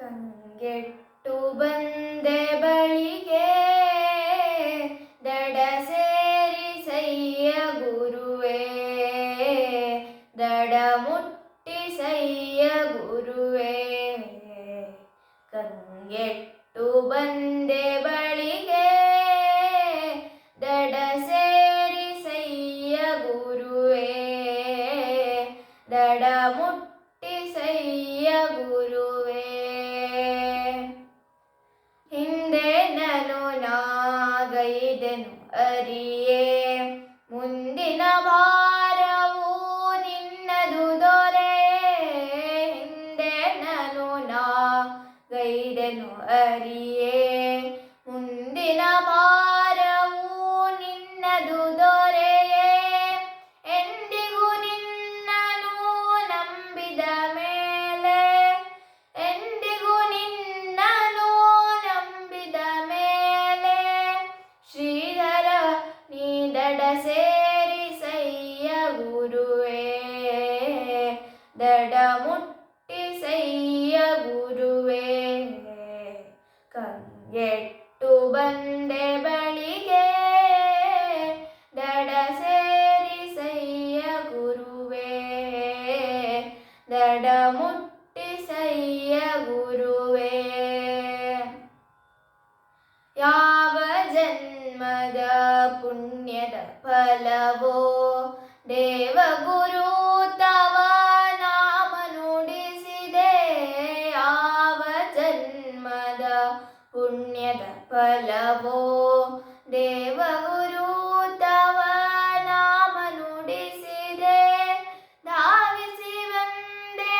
ಕಂಗೆಟ್ಟು ಬಂದೆ ಬಳಿಗೆ, ದಡ ಸೇರಿ ಸಯ್ಯ ಗುರುವೇ, ದಡ ಮುಟ್ಟಿ ಸಯ್ಯ ಗುರುವೇ. ಕಂಗೆಟ್ಟು ಬಂದೆ ಬಳಿಗೆ, ದಡ ಸೇರಿ ಸಯ್ಯ ಗುರುವೇ, ದಡ ಮುಟ್ಟಿ ಸಯ್ಯ ಗುರುವೇ. ಅರಿಯೇ ಮುಂದಿನ ಭಾರವು ನಿನ್ನದು ದೊರೆ ಹಿಂದೆ ನಾನು ನಾಗೈದೆನು ಅರಿಯೇ ಮುಂದಿನ ಭಾರವು ಬಂದೆ ಬಳಿಗೆ ದಡ ಸೇರಿ ಸಯ್ಯ ಗುರುವೇ ದಡ ಮುಟ್ಟಿ ಸಯ್ಯ ಗುರುವೇ ಯಾವ ಜನ್ಮದ ಪುಣ್ಯದ ಫಲವೋ ದೇವ ಪುಣ್ಯದ ಫಲವೋ ದೇವಗುರು ತವ ನಾಮ ನುಡಿಸಿದೆ. ಧಾವಿಸಿ ಬಂದೆ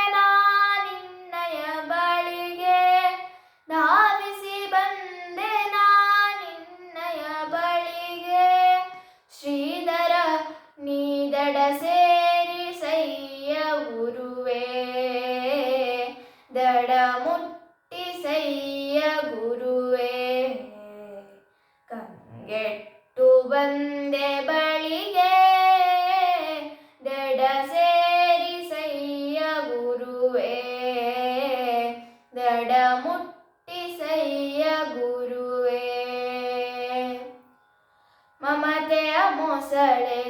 ನಿನ್ನಯ ಬಳಿಗೆ. ಧಾವಿಸಿ ಬಂದೆ ನಿನ್ನಯ ಬಳಿಗೆ. ಶ್ರೀಧರ, ನೀ ದಡ ಮುಟ್ಟಿ ಸಯ್ಯ ಗುರುವೇ. ಮಮತೆಯ ಮೊಸಳೆಗಳೆಳೆವ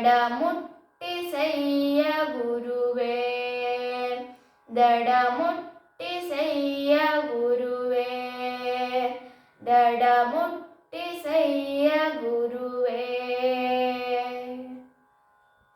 ദടമുട്ടിസയ്യ ഗുരുവേ. ദടമുട്ടിസയ്യ ഗുരുവേ. ദടമുട്ടിസയ്യ ഗുരുവേ.